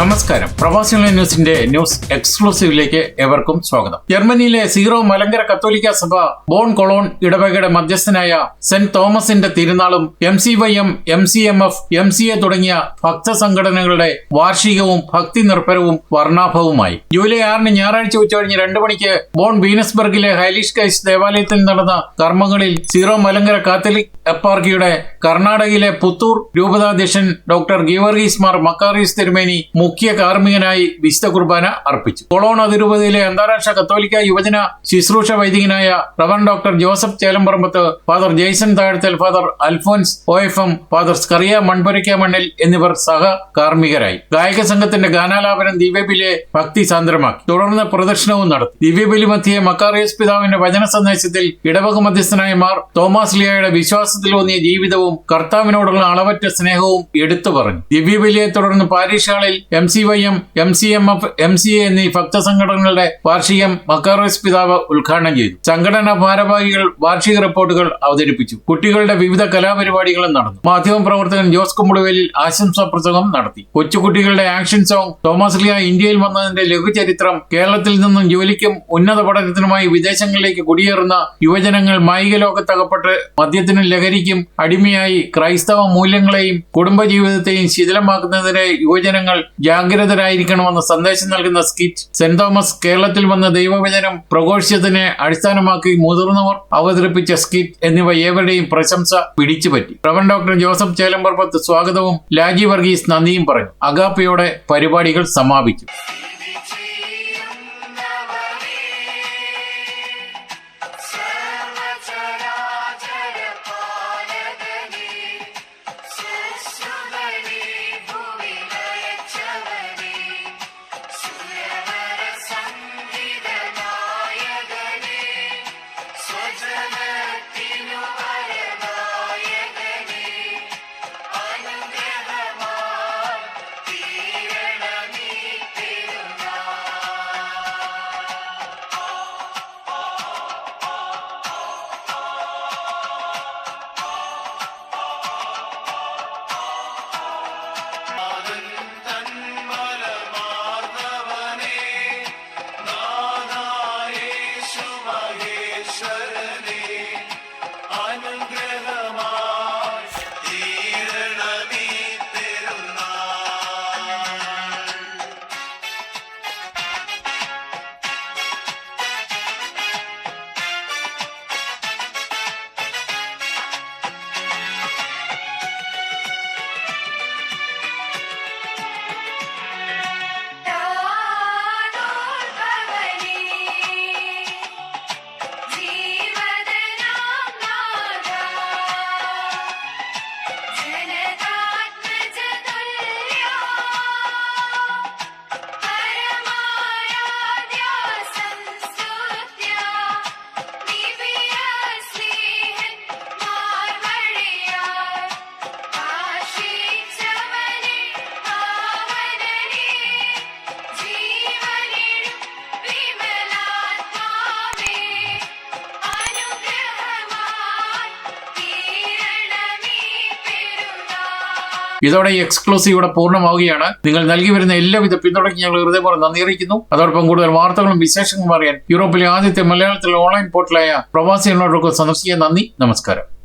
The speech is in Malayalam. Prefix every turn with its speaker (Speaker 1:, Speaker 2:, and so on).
Speaker 1: നമസ്കാരം. പ്രവാസികളെ ന്യൂസിന്റെ ന്യൂസ് എക്സ്ക്ലൂസീവിലേക്ക് എവർക്കും സ്വാഗതം. ജർമ്മനിയിലെ സീറോ മലങ്കര കത്തോലിക്ക സഭ ബോൺ കൊളോൺ ഇടവകയുടെ മധ്യസ്ഥനായ സെന്റ് തോമസിന്റെ തിരുനാളും M C Y M M C M F M C A തുടങ്ങിയ ഭക്ത സംഘടനകളുടെ വാർഷികവും ഭക്തി നിർഭരവും വർണാഭവുമായി. ജൂലൈ ആറിന് ഞായറാഴ്ച ഉച്ചകഴിഞ്ഞ് രണ്ടു മണിക്ക് ബോൺ വീനസ്ബർഗിലെ ഹൈലിഷ് കൈസ് ദേവാലയത്തിൽ നടന്ന കർമ്മങ്ങളിൽ സീറോ മലങ്കര കാത്തലിക് എപ്പാർക്കിയുടെ കർണാടകയിലെ പുത്തൂർ രൂപതാധ്യക്ഷൻ ഡോക്ടർ ഗീവർഗീസ് മാർ മക്കാറീസ് തിരുമേനി മുഖ്യ കാർമ്മികനായി വിശുദ്ധ കുർബാന അർപ്പിച്ചു. കൊളോൺ അതിരൂപതയിലെ അന്താരാഷ്ട്ര കത്തോലിക്ക യുവജന ശുശ്രൂഷ വൈദികനായ reverend doctor Joseph Chelamparambath father Jaison Thazhathel father Alphonse O F M father Scaria Manpurakkamannil എന്നിവർ സഹ കാർമ്മികരായി. ഗായക സംഘത്തിന്റെ ഗാനാലാപനം ദിവ്യബിലെ ഭക്തി സാന്ദ്രമാക്കി. തുടർന്ന് പ്രദർശനവും നടത്തി. ദിവ്യബിലി മധ്യേ മക്കാറിയസ് പിതാവിന്റെ വചന സന്ദേശത്തിൽ ഇടവക മധ്യസ്ഥനായ മാർ തോമസ് ലിയായുടെ വിശ്വാസത്തിലൂന്നിയ ജീവിതവും കർത്താവിനോടുള്ള അളവറ്റ സ്നേഹവും എടുത്തു പറഞ്ഞു. ദിവ്യബലിയെ തുടർന്ന് പാരീഷ് ഹാളിൽ M C Y M M C M F M C A എന്നീ ഭക്ത സംഘടനകളുടെ വാർഷികം മക്കാറോസ് പിതാവ് ഉദ്ഘാടനം ചെയ്തു. സംഘടനാ ഭാരവാഹികൾ വാർഷിക റിപ്പോർട്ടുകൾ അവതരിപ്പിച്ചു. കുട്ടികളുടെ വിവിധ കലാപരിപാടികളും നടന്നു. മാധ്യമ പ്രവർത്തകൻ ജോസ് കുമ്പളുവേലിൽ ആശംസാ പ്രസംഗം നടത്തി. കൊച്ചുകുട്ടികളുടെ ആക്ഷൻ സോങ് തോമസ് ലിയ ഇന്ത്യയിൽ വന്നതിന്റെ ലഘുചരിത്രം കേരളത്തിൽ നിന്നും ജോലിക്കും ഉന്നത പഠനത്തിനുമായി വിദേശങ്ങളിലേക്ക് കുടിയേറുന്ന യുവജനങ്ങൾ മായിക ലോകത്തകപ്പെട്ട് മദ്യത്തിനും ലഹരിക്കും അടിമയായി ക്രൈസ്തവ മൂല്യങ്ങളെയും കുടുംബജീവിതത്തെയും ശിഥിലമാക്കുന്നതിനെ യുവജനങ്ങൾ ജാഗ്രതരായിരിക്കണമെന്ന് സന്ദേശം നൽകുന്ന സ്കിറ്റ് സെന്റ് തോമസ് കേരളത്തിൽ വന്ന ദൈവവചനം പ്രഘോഷിച്ചതിനെ അടിസ്ഥാനമാക്കി മുതിർന്നവർ അവതരിപ്പിച്ച സ്കിറ്റ് എന്നിവ ഏവരുടെയും പ്രശംസ പിടിച്ചുപറ്റി. പ്രവൻ ഡോക്ടർ ജോസഫ് ചേലമ്പർപ്പത്ത് സ്വാഗതവും ലാജി വർഗീസ് നന്ദിയും പറഞ്ഞു. അഗാപ്പയോടെ പരിപാടികൾ സമാപിച്ചു ഇതോടെ ഈ എക്സ്ക്ലൂസീവ് ഇവിടെ പൂർണമാവുകയാണ്. നിങ്ങൾ നൽകി വരുന്ന എല്ലാവിധ പിന്തുണയ്ക്ക് ഞങ്ങൾ ഹൃദയപൂർവം നന്ദി അറിയിക്കുന്നു. അതോടൊപ്പം കൂടുതൽ വാർത്തകളും വിശേഷങ്ങളും അറിയാൻ യൂറോപ്പിലെ ആദ്യത്തെ മലയാളത്തിലെ ഓൺലൈൻ പോർട്ടലായ പ്രവാസി പ്രവാസികളോടൊക്കെ സന്ദർശിക്കാൻ നന്ദി. നമസ്കാരം.